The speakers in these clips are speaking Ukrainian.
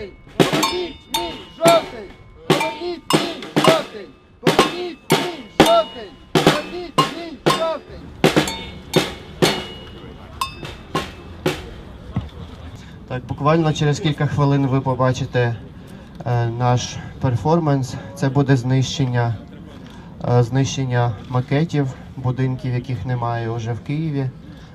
Поверніть мій жовтий! Поверніть мій жовтий! Поверніть мій жовтий! Поверніть мій жовтий! Так, буквально через кілька хвилин ви побачите е, наш перформанс. Це буде знищення, е, знищення макетів, будинків, яких немає вже в Києві.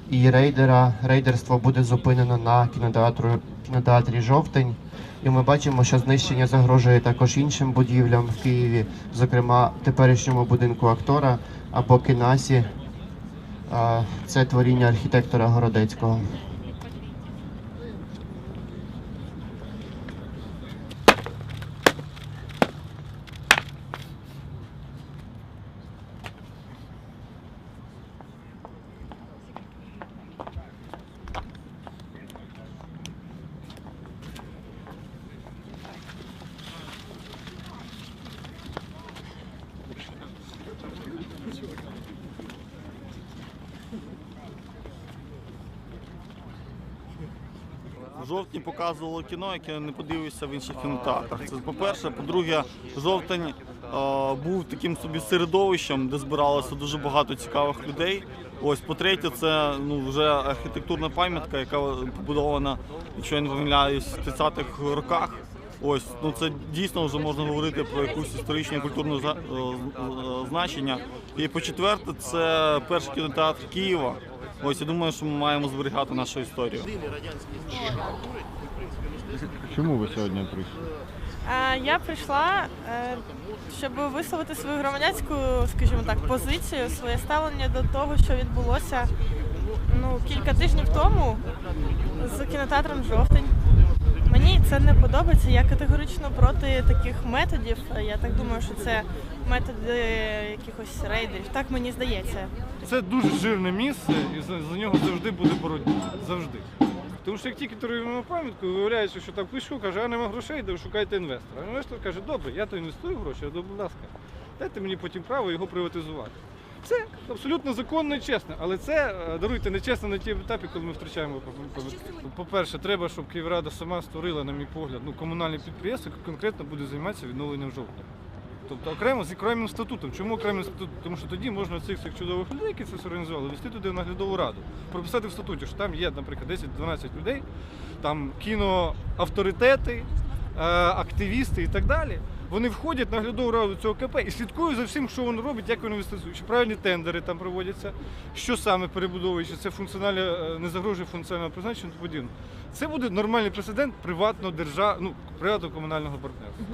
І рейдера, рейдерство буде зупинено на кінотеатру, кінотеатрі Жовтень. І ми бачимо, що знищення загрожує також іншим будівлям в Києві, зокрема теперішньому будинку актора або кінасі. Це творіння архітектора Городецького. Жовтні показувало кіно, яке не подивився в інших кінотеатрах. Це по-перше. По-друге, жовтень е, був таким собі середовищем, де збиралося дуже багато цікавих людей. Ось по-третє, це ну вже архітектурна пам'ятка, яка побудована, якщо я не помиляюсь, в 30-х роках. Ось ну це дійсно вже можна говорити про якусь історичну і культурну за- е, е, значення. І по-четверте, це перший кінотеатр Києва. Ось я думаю, що ми маємо зберігати нашу історію. Чому ви сьогодні прийшли? Е, Я прийшла, е, щоб висловити свою громадянську, скажімо так, позицію, своє ставлення до того, що відбулося ну, кілька тижнів тому з кінотеатром Жовтень. Мені це не подобається. Я категорично проти таких методів. Я так думаю, що це методи якихось рейдерів. Так мені здається. Це дуже жирне місце, і за, за нього завжди буде боротьба. Завжди. Тому що як тільки торгуємо пам'ятку, виявляється, що так пишу, каже, а нема грошей, де ви шукаєте інвестора. А інвестор каже, добре, я то інвестую гроші, а будь ласка, дайте мені потім право його приватизувати. Абсолютно законно і чесно, але це е, даруйте нечесно на тій етапі, коли ми втрачаємо. По-перше, треба, щоб Київрада сама створила, на мій погляд, ну, комунальне підприємство, яке конкретно буде займатися відновленням жовтня. Тобто окремо з окремим статутом. Чому окремий статут? Тому що тоді можна цих цих чудових людей, які це організували, вести туди в наглядову раду. Прописати в статуті, що там є, наприклад, 10-12 людей, там кіноавторитети, е, активісти і так далі вони входять на глядову раду цього КП і слідкують за всім, що воно робить, як воно інвестицію, що правильні тендери там проводяться, що саме перебудовує, чи це функціонально е, не загрожує функціонального призначення тому подібне. Це буде нормальний прецедент приватно держав... ну, приватно комунального партнерства.